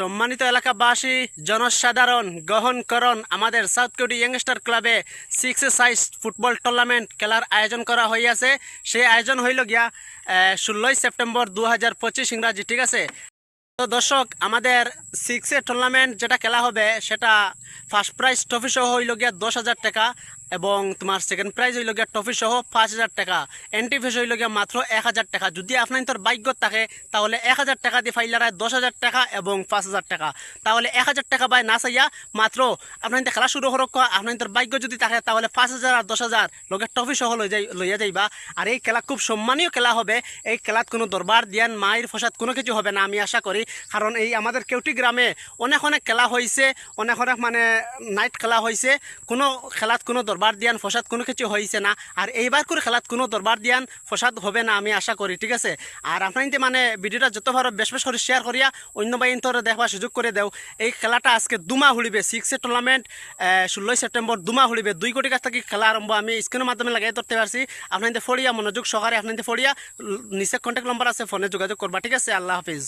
সম্মানিত এলাকাবাসী, জনসাধারণ, গ্রহণ করণ আমাদের সাউথ কেউটি ইয়ংস্টার ক্লাবে সিক্স সাইজ ফুটবল টুর্নামেন্ট খেলার আয়োজন করা হইয়াছে। সেই আয়োজন হইল গিয়া ষোলোই সেপ্টেম্বর দু হাজার পঁচিশ ইংরাজি, ঠিক আছে? তো দর্শক, আমাদের সিক্সে টুর্নামেন্ট যেটা খেলা হবে, সেটা ফার্স্ট প্রাইজ ট্রফি সহ হইল গিয়া দশ হাজার টাকা এবং তোমার সেকেন্ড প্রাইজ হইল গিয়া ট্রফি সহ পাঁচ হাজার টাকা। এন্ট্রি ফিস হইল গিয়া মাত্র এক হাজার টাকা। যদি আপনার তোর বাইক থাকে, তাহলে এক হাজার টাকা দিয়ে ফাইলারায় দশ হাজার টাকা এবং পাঁচ হাজার টাকা। তাহলে এক হাজার টাকা বাই না চাইয়া মাত্র আপনার খেলা শুরু করক আপনার তোর বাইক যদি থাকে, তাহলে পাঁচ হাজার আর দশ হাজার লগে ট্রফি সহ লই যাই লইয়া যাইবা। আর এই খেলা খুব সম্মানীয় খেলা হবে। এই খেলাত কোনো দরবার দিয়ান মায়ের ফসাদ কোনো কিছু হবে না, আমি আশা করি। কারণ এই আমাদের কেউটি গ্রামে অনেক অনেক খেলা হয়েছে অনেক অনেক মানে নাইট খেলা হয়েছে কোনো খেলাত কোনো দরবার দিয়ান, ফসাদ কোনো কিছু হয়েছে না। আর এইবার করে খেলাত কোনো দরবার দিয়ান, ফসাদ হবে না, আমি আশা করি, ঠিক আছে? আর আপনার মানে ভিডিওটা যত ভালো বেশ বেশ করে শেয়ার করিয়া অন্য বাহিনীর দেখবার সুযোগ করে দেও। এই খেলাটা আজকে দুমা হলিবে সিক্সে টুর্নামেন্ট ষোলোই সেপ্টেম্বর দুমা হলিবে। দুই কোটি কাছ থেকে খেলা আরম্ভ আমি স্ক্রিনের মাধ্যমে লাগাই ধরতে পারছি। আপনাদের ফড়িয়া মনোযোগ সহকারে আপনাদের ফড়িয়া নিচে কন্ট্যাক্ট নম্বর আছে ফোনে যোগাযোগ করবা, ঠিক আছে? আল্লাহ হাফিজ।